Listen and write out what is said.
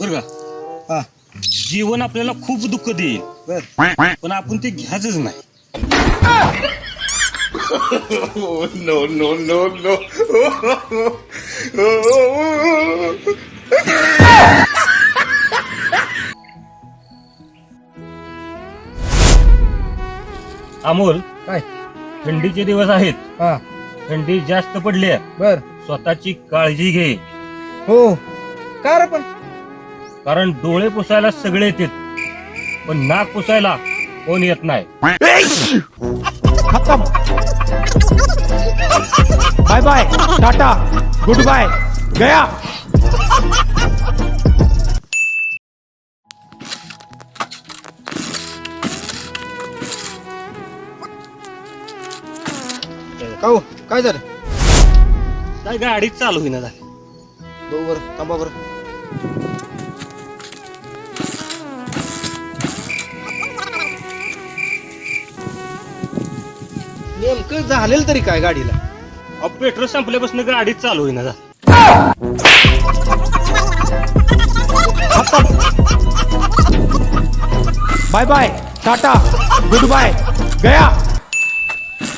बर का? हा. जीवन आपल्याला खूप दुःख देईल. बर. पण आपण ते घ्यायचंच नाही. अमोल काय? थंडीचे दिवस आहेत. हा. थंडी जास्त पडली आहे. बर. स्वतःची काळजी घे. हो. का रे पण? कारण डोळे पुसायला सगळे येतात पण नाक पुसायला कोण येत नाही. खत्म. Bye bye tata good bye गया. का हो? काय झालं? काय गाडीच चालू होईना झाली. बघू बरं थांबा बरं. नेमकं झालेलं तरी काय गाडीला? अहो, पेट्रोल संपल्यापासून गाडीच चालू होईना झाली. Bye bye tata good bye गया.